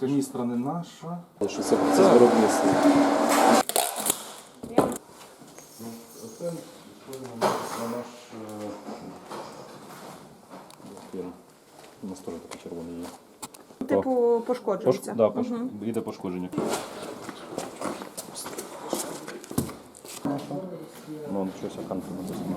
Каністра не наша. Що це, це з виробництва. Це схоже на наш. У нас теж такий червоний є. Типу Пош... пошкоджується. Да, пош... Йде пошкодження. Ну, щось аканти написано.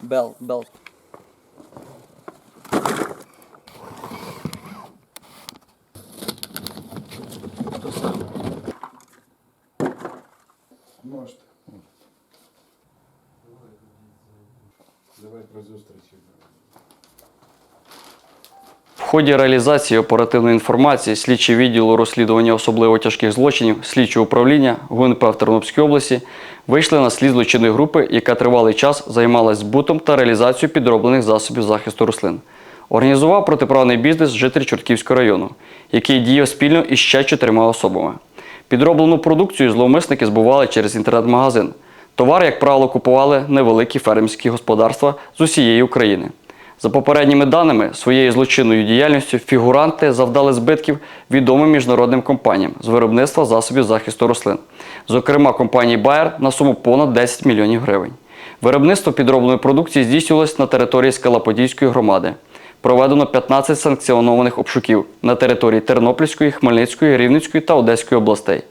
Бел, бел. Можете. Давай про зустрічі. Ході реалізації оперативної інформації слідчі відділу розслідування особливо тяжких злочинів слідчого управління ГУНП в Тернопільській області вийшли на слід злочинної групи, яка тривалий час займалась збутом та реалізацією підроблених засобів захисту рослин. Організував протиправний бізнес житель Чортківського району, який діяв спільно із ще чотирма особами. Підроблену продукцію зловмисники збували через інтернет-магазин. Товар, як правило, купували невеликі фермерські господарства з усієї України. За попередніми даними, своєю злочинною діяльністю фігуранти завдали збитків відомим міжнародним компаніям з виробництва засобів захисту рослин, зокрема компанії Bayer на суму понад 10 мільйонів гривень. Виробництво підробленої продукції здійснювалось на території Скалаподільської громади. Проведено 15 санкціонованих обшуків на території Тернопільської, Хмельницької, Рівненської та Одеської областей.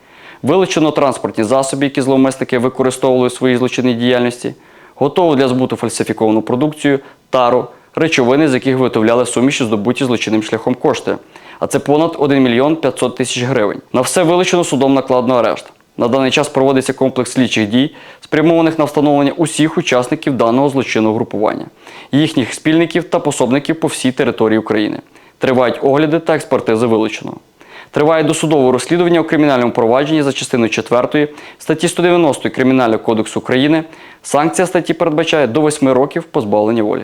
Вилучено транспортні засоби, які зловмисники використовували у своїй злочинній діяльності, готову для збуту фальсифіковану продукцію, тару, речовини, з яких виготовляли суміші здобуті злочинним шляхом кошти. А це понад 1 мільйон 500 тисяч гривень. На все вилучено судом накладно арешт. На даний час проводиться комплекс слідчих дій, спрямованих на встановлення усіх учасників даного злочинного групування, їхніх спільників та пособників по всій території України. Тривають огляди та експертизи вилученого. Триває досудове розслідування у кримінальному провадженні за частиною 4 статті 190 Кримінального кодексу України. Санкція статті передбачає до 8 років позбавлення волі.